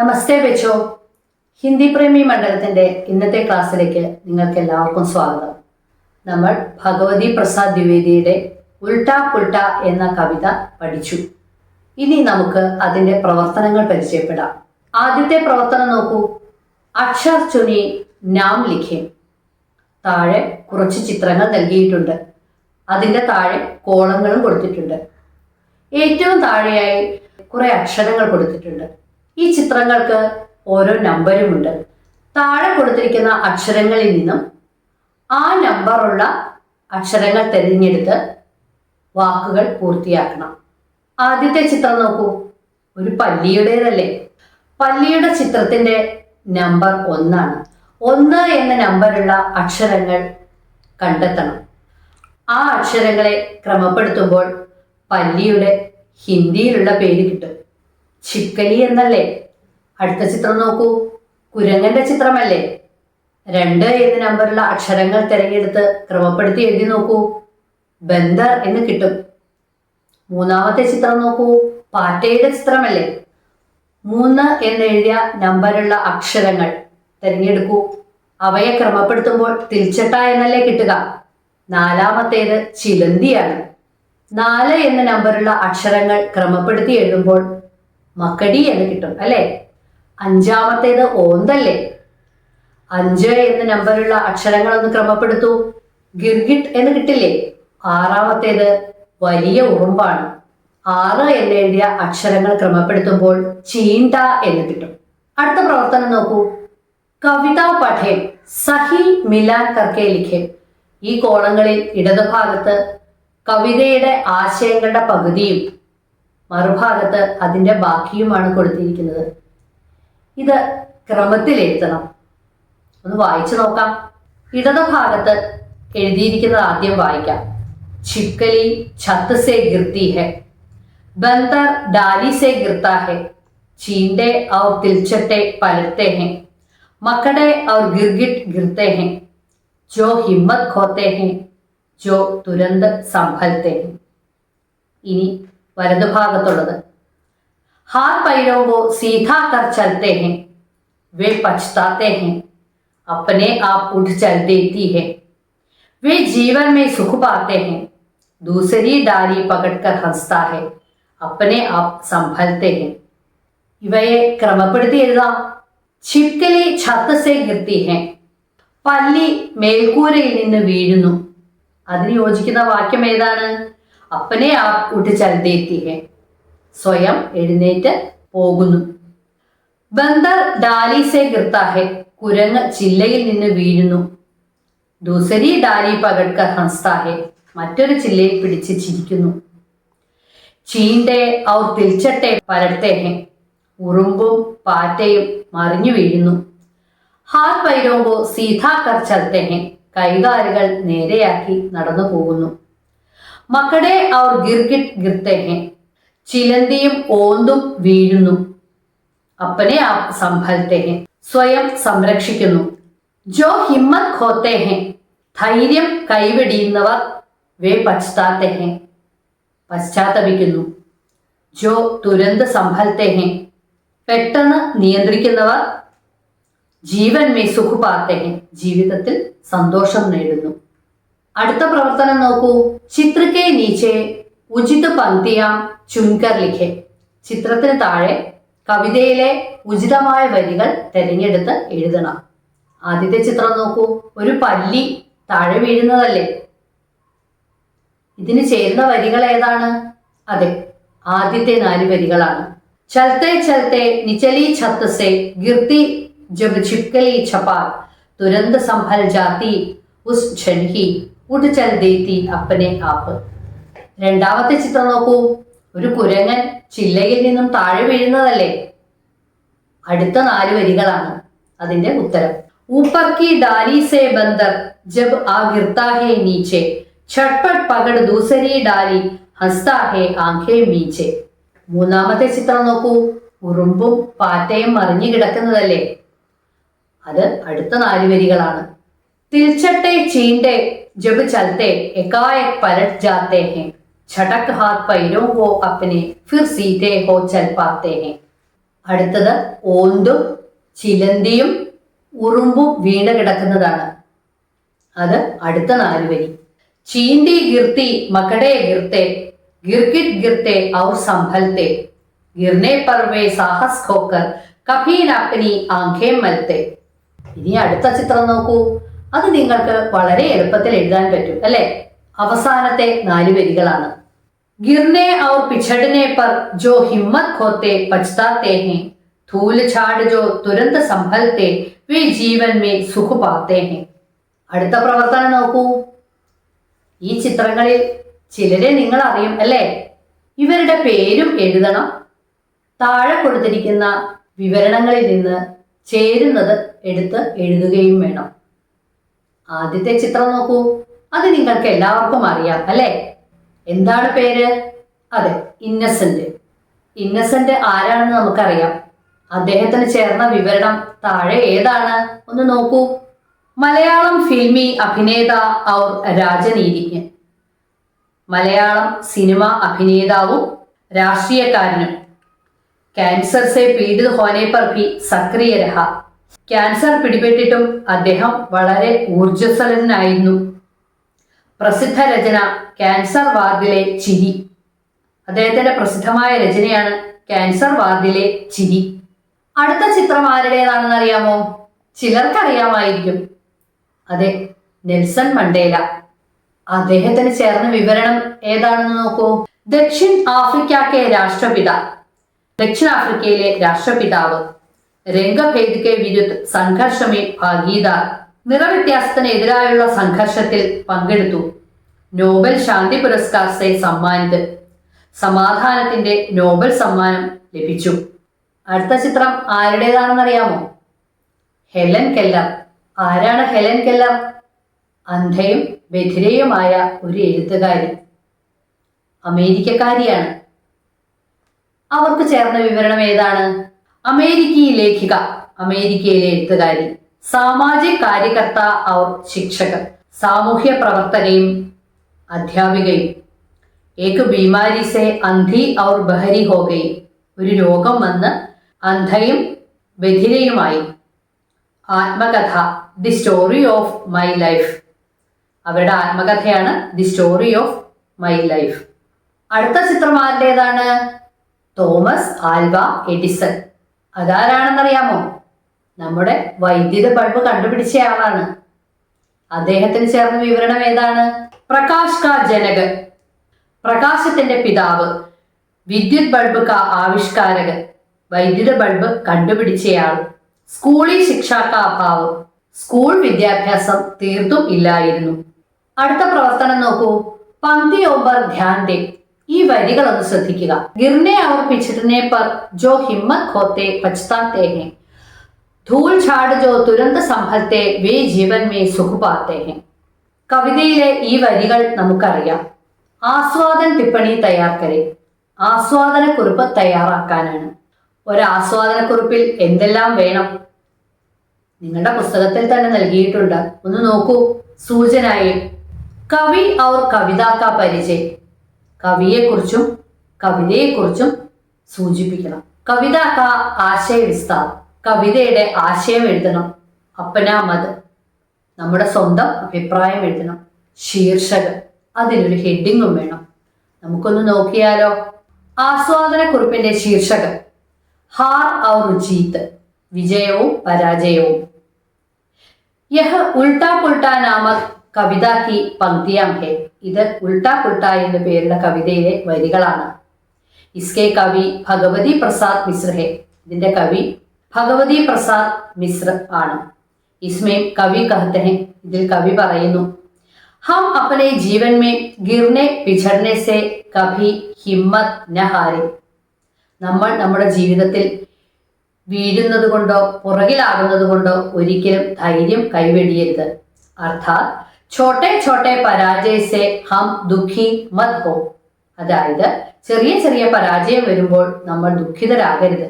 നമസ്തേ ബെച്ചോ ഹിന്ദി പ്രേമി മണ്ഡലത്തിന്റെ ഇന്നത്തെ ക്ലാസ്സിലേക്ക് നിങ്ങൾക്ക് എല്ലാവർക്കും സ്വാഗതം. നമ്മൾ ഭഗവതി പ്രസാദ് ദ്വിവേദിയുടെ ഉൾട്ട പുൾട്ട എന്ന കവിത പഠിച്ചു. ഇനി നമുക്ക് അതിന്റെ പ്രവർത്തനങ്ങൾ പരിചയപ്പെടാം. ആദ്യത്തെ പ്രവർത്തനം നോക്കൂ. അക്ഷർ ചുനി നാം ലിഖേ. താഴെ കുറച്ച് ചിത്രങ്ങൾ നൽകിയിട്ടുണ്ട്. അതിന്റെ താഴെ കോളങ്ങളും കൊടുത്തിട്ടുണ്ട്. ഏറ്റവും താഴെയായി കുറെ അക്ഷരങ്ങൾ കൊടുത്തിട്ടുണ്ട്. ഈ ചിത്രങ്ങൾക്ക് ഓരോ നമ്പരുമുണ്ട്. താഴെ കൊടുത്തിരിക്കുന്ന അക്ഷരങ്ങളിൽ നിന്നും ആ നമ്പറുള്ള അക്ഷരങ്ങൾ തിരഞ്ഞെടുത്ത് വാക്കുകൾ പൂർത്തിയാക്കണം. ആദ്യത്തെ ചിത്രം നോക്കൂ. ഒരു പല്ലിയുടേതല്ലേ? പല്ലിയുടെ ചിത്രത്തിന്റെ നമ്പർ ഒന്നാണ്. ഒന്ന് എന്ന നമ്പറുള്ള അക്ഷരങ്ങൾ കണ്ടെത്തണം. ആ അക്ഷരങ്ങളെ ക്രമപ്പെടുത്തുമ്പോൾ പല്ലിയുടെ ഹിന്ദിയിലുള്ള പേര് കിട്ടും. ചിക്കലി എന്നല്ലേ? അടുത്ത ചിത്രം നോക്കൂ. കുരങ്ങന്റെ ചിത്രമല്ലേ? രണ്ട് എന്ന നമ്പറുള്ള അക്ഷരങ്ങൾ തിരഞ്ഞെടുത്ത് ക്രമപ്പെടുത്തി എഴുതി നോക്കൂ. ബന്ദർ എന്ന് കിട്ടും. മൂന്നാമത്തെ ചിത്രം നോക്കൂ. പാറ്റയുടെ ചിത്രമല്ലേ? മൂന്ന് എന്നെഴുതിയ നമ്പറുള്ള അക്ഷരങ്ങൾ തിരഞ്ഞെടുക്കൂ. അവയെ ക്രമപ്പെടുത്തുമ്പോൾ തിരിച്ചട്ട എന്നല്ലേ കിട്ടുക? നാലാമത്തേത് ചിലന്തിയാണ്. നാല് എന്ന നമ്പറുള്ള അക്ഷരങ്ങൾ ക്രമപ്പെടുത്തി എഴുതുമ്പോൾ മക്കടി എന്ന് കിട്ടും അല്ലേ? അഞ്ചാമത്തേത് ഓന്തല്ലേ? അഞ്ച് എന്ന നമ്പറുള്ള അക്ഷരങ്ങൾ ഒന്ന് ക്രമപ്പെടുത്തു. ഗിർഗിട്ട് എന്ന് കിട്ടില്ലേ? ആറാമത്തേത് വലിയ ഉറുമ്പാണ്. ആറ് എന്ന് എഴുതിയ അക്ഷരങ്ങൾ ക്രമപ്പെടുത്തുമ്പോൾ ചീണ്ട എന്ന് കിട്ടും. അടുത്ത പ്രവർത്തനം നോക്കൂ. കവിത പഠേ സഹി മിലാൻ കർക്കെ ലിഖേ ഈ കോളങ്ങളിൽ ഇടതുഭാഗത്ത് കവിതയുടെ ആശയങ്ങളുടെ പകുതിയും മറുഭാഗത്ത് അതിന്റെ ബാക്കിയുമാണ് കൊടുത്തിരിക്കുന്നത് ഇത് ക്രമത്തിൽ എഴുതണം ഒന്ന് വായിച്ചു നോക്കാം ഇടതുഭാഗത്ത് എഴുതിയിരിക്കുന്നത് ആദ്യം വായിക്കാം छिपकली छत से गिरती है बंदर डाली से गिरता है चींडे और तिलचट्टे पलटते हैं मकड़े और गिरगिट गिरते हैं जो हिम्मत खोते हैं जो തുരന്ത് സംഭലത്തെ हैं ഇനി വലതുഭാഗത്തുള്ളത് हाथ पैरों को सीधा कर चलते हैं वे पछताते हैं अपने आप उठ चल देती है वे जीवन में सुख पाते हैं दूसरी डाली पकड़कर हंसता है अपने आप संभलते हैं ഇവയെ ക്രമപ്പെടുത്തി എഴുതാം ചിപ്കലി ഛത്ത് സെ ഗിർത്തി ഹെ പല്ലി മേൽക്കൂരയിൽ നിന്ന് വീഴുന്നു അതിന് യോജിക്കുന്ന വാക്യം ഏതാണ് അപ്പനെ ആ ചൽദേത്തി ഹെ സ്വയം എഴുന്നേറ്റ് പോകുന്നു. ബന്ദർ ഡാലിസെ ഗിർത്ത കുരങ്ങ് ചില്ലയിൽ നിന്ന് വീഴുന്നു. ദൂസരി ഡാലി പകഡ്കർ ഹൻസ്താ ഹെ മറ്റൊരു ചില്ലയിൽ പിടിച്ച് ചിരിക്കുന്നു. ചീന്റെ ഔർ തിരിച്ചട്ടെ പരട്ടെ ഹെ ഉറുമ്പും പാറ്റയും മറിഞ്ഞു വീഴുന്നു. ഹാർ പൈരോങ്കോ സീതാ കർ കൈകാലുകൾ നേരെയാക്കി നടന്നു പോകുന്നു മക്കടെ അവർ ഗിർഗിട്ട് ഗിർത്തെ ഹെ ചിലന്തിയും ഓന്തും വീഴുന്നു. അപ്പനെ ആ സംഭലത്തെ ഹെ സ്വയം സംരക്ഷിക്കുന്നു. ജോ ഹിമ്മത് ഖോത്തേഹെ. ധൈര്യം കൈവെടിയുന്നവർ വേ പശ്ചാത്തേഹെ. പശ്ചാത്തപിക്കുന്നു. ജോ തുരന്ത സംഭലത്തെ ഹെ പെട്ടെന്ന് നിയന്ത്രിക്കുന്നവർ ജീവൻ മേ സുഖപാത്തേഹെ ജീവിതത്തിൽ സന്തോഷം നേടുന്നു. അടുത്ത പ്രവർത്തനം നോക്കൂ. ചിത്രക്കെ നീച്ചെ ഉചിത പന്തിയാം ചുൻകർ ലിഖെ. ചിത്രത്തിന് താഴെ കവിതയിലെ ഉചിതമായ വരികൾ തിരഞ്ഞെടുത്ത് എഴുതണം. ആദ്യത്തെ ചിത്രം നോക്കൂ. ഒരു പല്ലി താഴെ വീഴുന്നതല്ലേ? ഇതിന് ചേരുന്ന വരികൾ ഏതാണ്? അതെ ആദ്യത്തെ നാല് വരികളാണ്. ചലത്തെ ചലത്തെ നിചലി ഛത്തസെ ഗിർത്തി ജബ് ചിപ്കലി ഛപ്പാർ ദുരന്ത സംഭൽ ജാതി ഉസ് ഝൻഹി. ഉട് ചൽ അപ്പനെ ആപ്പ്. രണ്ടാമത്തെ ചിത്രം നോക്കൂ. ഒരു കുരങ്ങൻ ചില്ലയിൽ നിന്നും താഴെ വീഴുന്നതല്ലേ? അടുത്ത നാല് വരികളാണ് അതിന്റെ ഉത്തരം. ഉപ്പക്കി ഡാലി സേ ബന്ദർ ജബ് ആ ഗിർത്താ ഹേ നീച്ചെ. ഛട്പട്ട് പകട് ദൂസരി ഡാലി ഹസ്താ ഹേ ആംഖേ മീച്ചെ. മൂന്നാമത്തെ ചിത്രം നോക്കൂ. ഉറുമ്പും പാറ്റയും മറിഞ്ഞു കിടക്കുന്നതല്ലേ? അത് അടുത്ത നാല് വരികളാണ്. तिलचट्टे चींटे जब चलते एकाएक पलट जाते हैं छटक हाथ पैरों को अपने फिर सीधे हो चल पाते हैं അടുത്തത് ഓന്തും ചിലന്തിയും ഉറുമ്പും वीणा കിടക്കുന്നതാണ് അത് അടുത്ത നാല് വരി ചീന്തി ഗിർത്തി മകടെ ഗിർത്തെ गिरगिट गिरते और संभलते गिरने पर वे साहस खोकर कभी न अपनी आंखें मलते ഇനി അടുത്ത ചിത്രം നോക്കൂ അത് നിങ്ങൾക്ക് വളരെ എളുപ്പത്തിൽ എഴുതാൻ പറ്റും അല്ലെ അവസാനത്തെ നാല് വരികളാണ് गिरने और पिछड़ने पर जो हिम्मत खोते पछताते हैं धूल छाड़ जो तुरंत संभलते वे जीवन में सुख पाते हैं അടുത്ത പ്രവർത്തനം നോക്കൂ ഈ ചിത്രങ്ങളിൽ ചിലരെ നിങ്ങൾ അറിയും അല്ലേ ഇവരുടെ പേരും എഴുതണം താഴെ കൊടുത്തിരിക്കുന്ന വിവരണങ്ങളിൽ നിന്ന് ചേരുന്നത് എടുത്ത് എഴുതുകയും വേണം ആദ്യത്തെ ചിത്രം നോക്കൂ അത് നിങ്ങൾക്ക് എല്ലാവർക്കും അറിയാം അല്ലേ എന്താണ് പേര് അതെ ഇന്നസെന്റ് ഇന്നസെന്റ് ആരാണെന്ന് നമുക്കറിയാം അദ്ദേഹത്തിന് ചേർന്ന വിവരണം താഴെ ഏതാണ് ഒന്ന് നോക്കൂ മലയാളം ഫിൽമി അഭിനേത ഔർ രാജനീതിജ്ഞൻ മലയാളം സിനിമ അഭിനേതാവും രാഷ്ട്രീയക്കാരനും ക്യാൻസർ സെ പീഡിത ഹോനെ पर भी സക്രിയ രഹ ക്യാൻസർ പിടിപെട്ടിട്ടും അദ്ദേഹം വളരെ ഊർജസ്വലനായിരുന്നു പ്രസിദ്ധ രചന ക്യാൻസർ വാർഡിലെ ചിരി. അദ്ദേഹത്തിന്റെ പ്രസിദ്ധമായ രചനയാണ് ക്യാൻസർ വാർഡിലെ ചിരി. അടുത്ത ചിത്രം ആരുടേതാണെന്ന് അറിയാമോ? ചിലർക്കറിയാമായിരിക്കും. അതെ നെൽസൺ മണ്ടേല. അദ്ദേഹത്തിന് ചേർന്ന വിവരണം ഏതാണെന്ന് നോക്കൂ. ദക്ഷിൺ ആഫ്രിക്കയ്ക്ക് രാഷ്ട്രപിത. ദക്ഷിണാഫ്രിക്കയിലെ രാഷ്ട്രപിതാവ്. രംഗഭേദ് കെ വിരുദ്ധ സംഘർഷമേ ഭാഗീത. നിറവ്യത്യാസത്തിനെതിരായുള്ള സംഘർഷത്തിൽ പങ്കെടുത്തു. നോബൽ ശാന്തി പുരസ്കാർ സെ സമ്മാനിത്. സമാധാനത്തിന്റെ നോബൽ സമ്മാനം ലഭിച്ചു. അടുത്ത ചിത്രം ആരുടേതാണെന്ന് അറിയാമോ ഹെലൻ കെല്ലർ ആരാണ് ഹെലൻ കെല്ലർ അന്ധയും ബധിരയുമായ ഒരു എഴുത്തുകാരി. അമേരിക്കക്കാരിയാണ്. അവർക്ക് ചേർന്ന വിവരണം ഏതാണ്? അമേരിക്കീ ലേഖിക അമേരിക്കയിലെ എഴുത്തുകാരി സാമാജിക കാര്യകർത്ത ഔർ ശിക്ഷകർ സാമൂഹ്യ പ്രവർത്തകയും അധ്യാപികയും. ഏക് ബീമാരി സെ അന്ധി ഔർ ബഹരി ഹോകയും ഒരു രോഗം വന്ന് അന്ധയും ബധിരയുമായി ആത്മകഥ the story of my life. അവരുടെ ആത്മകഥയാണ് the story of my life. അടുത്ത ചിത്രം ആരുടേതാണ്? Thomas Alva Edison. അതാരാണെന്നറിയാമോ? നമ്മുടെ വൈദ്യുത ബൾബ് കണ്ടുപിടിച്ചയാളാണ് അദ്ദേഹത്തിന് ചേർന്ന വിവരണം ഏതാണ്? പ്രകാശ് കാ ജനക് പ്രകാശത്തിന്റെ പിതാവ് വിദ്യുത് ബൾബ് കാ ആവിഷ്കാരകൻ. വൈദ്യുത ബൾബ് കണ്ടുപിടിച്ചയാൾ. സ്കൂളിൽ ശിക്ഷാക്ക അഭാവം. സ്കൂൾ വിദ്യാഭ്യാസം തീർത്തും ഇല്ലായിരുന്നു. അടുത്ത പ്രവർത്തനം നോക്കൂ. പന്തി ഓബർ ധ്യാന്റെ ഈ വരികളൊന്ന് ശ്രദ്ധിക്കുക. ഗിർനെ അവർ പിച്ചിടനെ പർ ജോ ഹിമ്മത് ഖോത്തെ പച്താത്തെ ഹെ ധൂൾ ഛാട് ജോ തുരന്ത സംഭലത്തെ വേ ജീവൻ മേ സുഖുപാത്തെ ഹെ കവിതയിലെ ഈ വരികൾ നമുക്കറിയാം. ആസ്വാദൻ ടിപ്പണി തയ്യാർക്കരെ ആസ്വാദനക്കുറിപ്പ് തയ്യാറാക്കാനാണ്. ഒരു ആസ്വാദനക്കുറിപ്പിൽ എന്തെല്ലാം വേണം? നിങ്ങളുടെ പുസ്തകത്തിൽ തന്നെ നൽകിയിട്ടുണ്ട്. ഒന്ന് നോക്കൂ. സൂചനായി. കവി അവർ കവിതാക്ക പരിചയം. കവിയെക്കുറിച്ചും കവിതയെക്കുറിച്ചും സൂചിപ്പിക്കണം. കവിത ആശയ വിസ്താർ കവിതയുടെ ആശയം എഴുതണം. അപ്പനാമത് നമ്മുടെ സ്വന്തം അഭിപ്രായം എഴുതണം. ശീർഷകം. അതിനൊരു ഹെഡിങ്ങും വേണം. നമുക്കൊന്ന് നോക്കിയാലോ? ആസ്വാദനക്കുറിപ്പിന്റെ ശീർഷകം. ഹാർ ഔർ ജീത്ത്. വിജയവും പരാജയവും. യഹ് ഉൾട്ടാ പുൾട്ടാ നാമക് കവിത കി പങ്ക്തിയാം ഹെ. ഇത് ഉൾട്ടാ കുൾട്ടാ എന്ന പേരുള്ള കവിതയിലെ വരികളാണ്. ഇസ്കെ കവി ഭഗവതി പ്രസാദ് മിശ്ര ഹെ. ഇതിന്റെ കവി ഭഗവതി പ്രസാദ് മിശ്ര ആണ്. ഇസ്മേ കവി കഹത്തെ ഹെ. ഇതിൽ കവി പറയുന്നു ഹം അപ്പനെ ജീവൻ മേ ഗിർനെ പിഛർനെ സെ കഭി ഹിമ്മത് നഹാരെ നമ്മൾ നമ്മുടെ ജീവിതത്തിൽ വീഴുന്നത് കൊണ്ടോ പുറകിലാകുന്നത് കൊണ്ടോ ഒരിക്കലും ധൈര്യം കൈവെടിയരുത്. അർത്ഥാത് ഛോട്ടെ ഛോട്ടെ പരാജയസെ ഹം ദുഃഖി മത് ഹോ അതായത് ചെറിയ ചെറിയ പരാജയം വരുമ്പോൾ നമ്മൾ ദുഃഖിതരാകരുത്.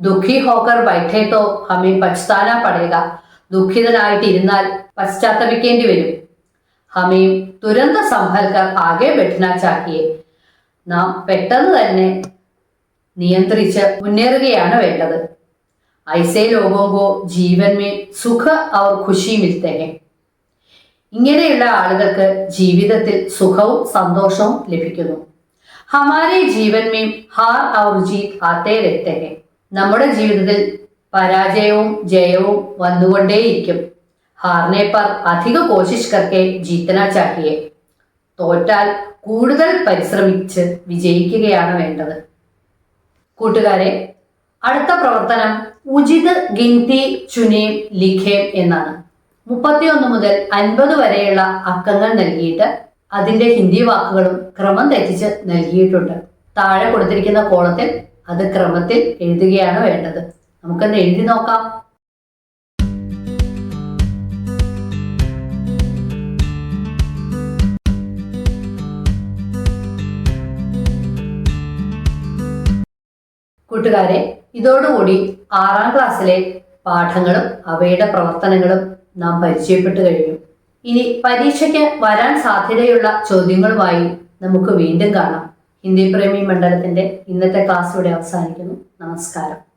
ദുഃഖി ഹോക്കർ ബൈഠേത്തോ ഹമേ പച്താന പടയുക ദുഃഖിതനായിട്ട് ഇരുന്നാൽ പശ്ചാത്തപിക്കേണ്ടി വരും. ഹമേം തുരന്ത സംഭൽക്കർ ആകെ ബെഠന ചാക്കിയെ നാം പെട്ടെന്ന് തന്നെ നിയന്ത്രിച്ച് മുന്നേറുകയാണ് വേണ്ടത്. ഐസേ जीवन में സുഖ അവർ ഖുഷിയും ഹെ ഇങ്ങനെയുള്ള ആളുകൾക്ക് ജീവിതത്തിൽ സുഖവും സന്തോഷവും ലഭിക്കുന്നു. ഹമാരെ ജീവൻ മേം ഹാർ ഔർ ജീത് ആത്തേ ഹെ നമ്മുടെ ജീവിതത്തിൽ പരാജയവും ജയവും വന്നുകൊണ്ടേയിരിക്കും. ഹാർനെ പർ അധിക കോശിഷ് കർക്കെ ജീത്തന ചാഹിയെ. തോറ്റാൽ കൂടുതൽ പരിശ്രമിച്ച് വിജയിക്കുകയാണ് വേണ്ടത്. കൂട്ടുകാരെ അടുത്ത പ്രവർത്തനം ഉചിത് ഗിന്തി ചുനേം ലിഖേം എന്നാണ്. മുപ്പത്തിയൊന്ന് മുതൽ അൻപത് വരെയുള്ള അക്കങ്ങൾ നൽകിയിട്ട് അതിന്റെ ഹിന്ദി വാക്കുകളും ക്രമം തെറ്റിച്ച് നൽകിയിട്ടുണ്ട്. താഴെ കൊടുത്തിരിക്കുന്ന കോളത്തിൽ അത് ക്രമത്തിൽ എഴുതുകയാണ് വേണ്ടത്. നമുക്കൊന്ന് എഴുതി നോക്കാം. കൂട്ടുകാരെ ഇതോടുകൂടി ആറാം ക്ലാസ്സിലെ പാഠങ്ങളും അവയുടെ പ്രവർത്തനങ്ങളും നാം പരിചയപ്പെട്ടു കഴിഞ്ഞു. ഇനി പരീക്ഷയ്ക്ക് വരാൻ സാധ്യതയുള്ള ചോദ്യങ്ങളുമായി നമുക്ക് വീണ്ടും കാണാം. ഹിന്ദി പ്രേമി മണ്ഡലത്തിന്റെ ഇന്നത്തെ ക്ലാസ് ഇവിടെ അവസാനിക്കുന്നു. നമസ്കാരം.